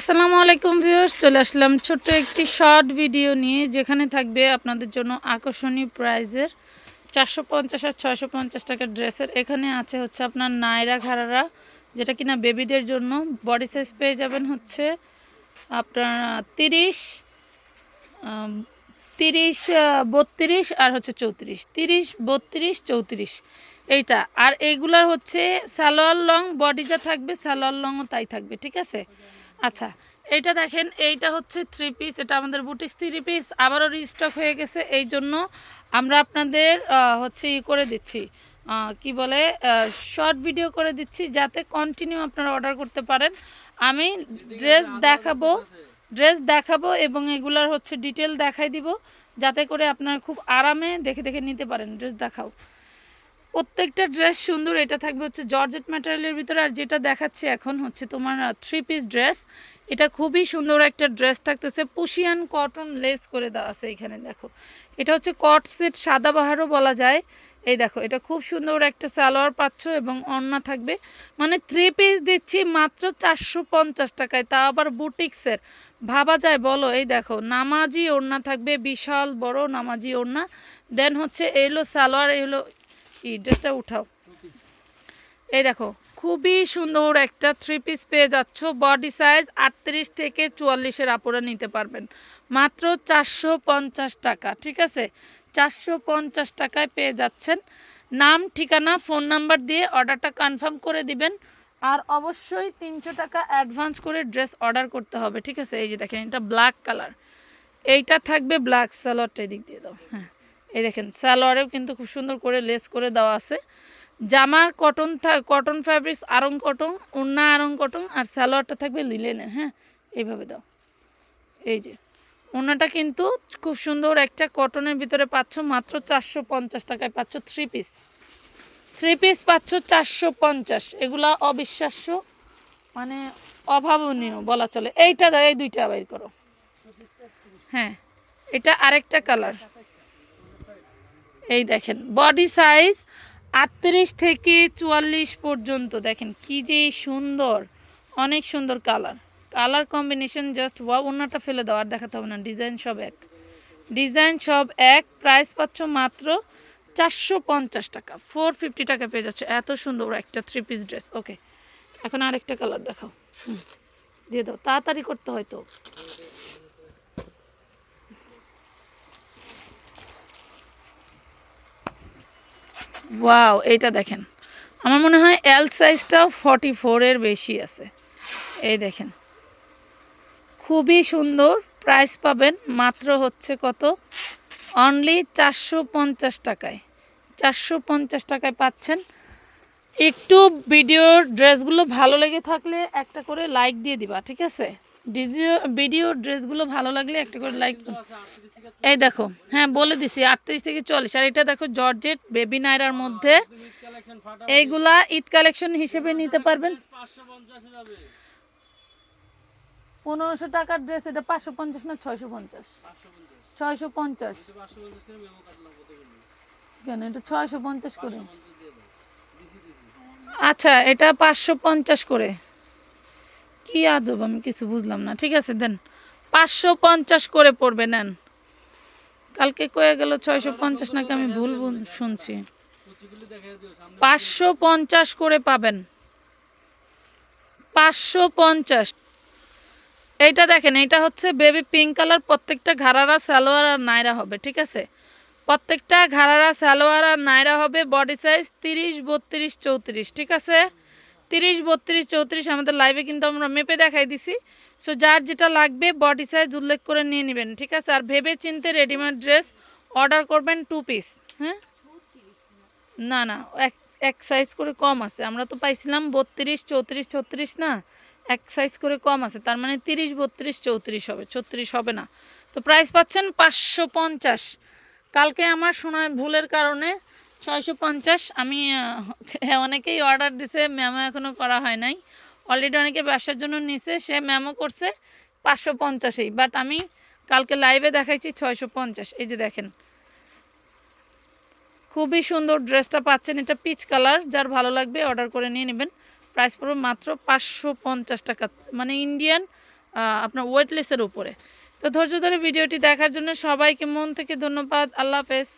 আসসালামু আলাইকুম ভিউয়ার্স, চলে আসলাম ছোট্ট একটি শর্ট ভিডিও নিয়ে যেখানে থাকবে আপনাদের জন্য আকর্ষণীয় প্রাইজের চারশো পঞ্চাশ আর ছয়শো পঞ্চাশ টাকার ড্রেসের। এখানে আছে হচ্ছে আপনার নায়রা ঘাড়ারা, যেটা কিনা বেবিদের জন্য। বডি সাইজ পেয়ে যাবেন হচ্ছে আপনার তিরিশ তিরিশ বত্রিশ আর হচ্ছে চৌত্রিশ। তিরিশ, বত্রিশ, চৌত্রিশ। এইটা। আর এইগুলার হচ্ছে সালোয়ার লং বডি যা থাকবে, সালোয়ার লংও তাই থাকবে, ঠিক আছে? আচ্ছা এইটা দেখেন, এইটা হচ্ছে থ্রি পিস এটা আমাদের বুটিক্স থ্রি পিস আবারও রিস্টক হয়ে গেছে, এই জন্য আমরা আপনাদের হচ্ছে ই করে দিচ্ছি কি বলে শর্ট ভিডিও করে দিচ্ছি, যাতে কন্টিনিউ আপনারা অর্ডার করতে পারেন। আমি ড্রেস দেখাবো ড্রেস দেখাবো এবং এগুলার হচ্ছে ডিটেল দেখাই দিব, যাতে করে আপনারা খুব আরামে দেখে দেখে নিতে পারেন ড্রেস দেখাও। প্রত্যেকটা ড্রেস সুন্দর, এটা থাকবে হচ্ছে জর্জেট ম্যাটেরিয়ালের ভিতরে, আর যেটা দেখাচ্ছে এখন হচ্ছে তোমার থ্রি পিস ড্রেস এটা খুবই সুন্দর একটা ড্রেস থাকতেছে পুশিয়ান কটন লেস করে দেওয়া আছে এখানে, দেখো। এটা হচ্ছে কট সেট সাদাবাহারও বলা যায়। এই দেখো, এটা খুব সুন্দর একটা সালোয়ার পাচ্ছ এবং অন্না থাকবে। মানে থ্রি পিস দিচ্ছি মাত্র চারশো পঞ্চাশ টাকায়, তা আবার বুটিক্সের ভাবা যায়, বলো, এই দেখো, নামাজি ওড়না থাকবে, বিশাল বড় নামাজি ওড়না। দেন হচ্ছে এলো সালোয়ার, এলো এই ড্রেসটা উঠাও। এই দেখো, খুবই সুন্দর একটা থ্রি পিস পেয়ে যাচ্ছ। বডি সাইজ আটত্রিশ থেকে চুয়াল্লিশের আপুরা নিতে পারবেন। মাত্র চারশো পঞ্চাশ টাকা, ঠিক আছে? চারশো পঞ্চাশ টাকায় পেয়ে যাচ্ছেন। নাম, ঠিকানা ফোন নাম্বার দিয়ে অর্ডারটা কনফার্ম করে দিবেন। আর অবশ্যই তিনশো টাকা অ্যাডভান্স করে ড্রেস অর্ডার করতে হবে, ঠিক আছে? এই যে দেখেন, এটা ব্ল্যাক কালার এইটা থাকবে ব্ল্যাক সালোয়ারটা এদিক দিয়ে দাও। হ্যাঁ। এই দেখেন, সালোয়ারেও কিন্তু খুব সুন্দর করে লেস করে দেওয়া আছে। জামার cotton cotton fabrics Aarong cotton, উন্না আরং কটন আর সালোয়ারটা থাকবে লিলেনের হ্যাঁ? এইভাবে দাও। এই যে ওনাটা কিন্তু খুব সুন্দর একটা কটনের ভিতরে পাচ্ছ মাত্র চারশো পঞ্চাশ টাকায়, পাচ্ছ থ্রি পিস থ্রি পিস পাচ্ছ চারশো পঞ্চাশ। এগুলা অবিশ্বাস্য মানে অভাবনীয় বলা চলে। এইটা দাও, এই দুইটা বাইর করো। হ্যাঁ এটা আরেকটা কালার এই দেখেন বডি সাইজ আটত্রিশ থেকে চুয়াল্লিশ পর্যন্ত। দেখেন কি যে সুন্দর, অনেক সুন্দর কালার কালার কম্বিনেশন জাস্ট ওয়া অন্যটা ফেলে দাও, আর দেখাতে হবে না ডিজাইন সব এক। ডিজাইন সব এক প্রাইস পাচ্ছ মাত্র চারশো পঞ্চাশ টাকা। ফোর ফিফটি টাকা পেয়ে যাচ্ছ। এত সুন্দর একটা থ্রি পিস ড্রেস ওকে এখন আরেকটা কালার দেখাও। দিয়ে দাও, তাড়াতাড়ি করতে হয়তো ওয়াও এইটা দেখেন। আমার মনে হয় এল সাইজটাও ফর্টি ফোরের বেশি আছে। এই দেখেন। খুবই সুন্দর প্রাইস পাবেন, মাত্র হচ্ছে কত? অনলি চারশো পঞ্চাশ টাকায়। চারশো পঞ্চাশ টাকায় পাচ্ছেন। একটু ভিডিওর ড্রেসগুলো ভালো লেগে থাকলে একটা করে লাইক দিয়ে দিবা, ঠিক আছে? ভিডিও ড্রেসগুলো ভালো লাগলে একটা করে লাইক এই দেখো হ্যাঁ বলে দিছি, আটত্রিশ থেকে চল্লিশ। আর এটা দেখো, জর্জেট বেবি নাইরার মধ্যে এইগুলা ঈদ কালেকশন হিসেবে নিতে পারবেন। পনেরোশো টাকার ড্রেস, এটা পাঁচশো পঞ্চাশ না ছয়শো পঞ্চাশ? ছয়শো পঞ্চাশ। কেন? এটা ছয়শো পঞ্চাশ করে। আচ্ছা এটা পাঁচশো পঞ্চাশ করে। কি আজব, আমি কিছু বুঝলাম না। ঠিক আছে, দেন। পাঁচশো পঞ্চাশ করে পড়বে, নেন। কালকে কয়ে গেল ছয়শো পঞ্চাশ, নাকি আমি ভুল শুনছি। পাঁচশো পঞ্চাশ করে পাবেন। পাঁচশো পঞ্চাশ। এইটা দেখেন, এইটা হচ্ছে বেবি পিঙ্ক কালার, প্রত্যেকটা ঘাড়ারা সালোয়ার আর নাইরা হবে, ঠিক আছে? প্রত্যেকটা ঘাড়ারা সালোয়ার আর নাইরা হবে, বডি সাইজ তিরিশ, বত্রিশ, চৌত্রিশ, ঠিক আছে? তিরিশ, বত্রিশ, চৌত্রিশ আমাদের লাইভে কিন্তু আমরা মেপে দেখাই দিছি। সো যার যেটা লাগবে বডি সাইজ উল্লেখ করে নিয়ে নেবেন, ঠিক আছে? আর ভেবে চিনতে রেডিমেড ড্রেস অর্ডার করবেন টু পিস হ্যাঁ? না না, এক এক সাইজ করে কম আছে। আমরা তো পাইছিলাম বত্রিশ, চৌত্রিশ, ছত্রিশ না? এক সাইজ করে কম আছে। তার মানে তিরিশ, বত্রিশ, চৌত্রিশ হবে। ছত্রিশ হবে না। তো প্রাইস পাচ্ছেন পাঁচশো পঞ্চাশ। কালকে আমার শোনা ভুলের কারণে ছয়শো পঞ্চাশ। আমি আহ, অনেকেই অর্ডার দিছে ম্যামও এখনও করা হয় নাই। অলরেডি অনেকে ব্যবসার জন্য নিছে সে ম্যামও করছে পাঁচশো পঞ্চাশেই। বাট আমি কালকে লাইভে দেখাইছি ছয়শো পঞ্চাশ। এই যে দেখেন। খুবই সুন্দর ড্রেসটা পাচ্ছেন। এটা পিচ কালার যার ভালো লাগবে অর্ডার করে নিয়ে নেবেন। প্রাইস পড়বে মাত্র পাঁচশো পঞ্চাশ টাকা। মানে ইন্ডিয়ান আপনার ওয়েটলেসের উপরে। তো ধৈর্য ধরে ভিডিওটি দেখার জন্য সবাইকে মন থেকে ধন্যবাদ। আল্লাহ হাফেজ।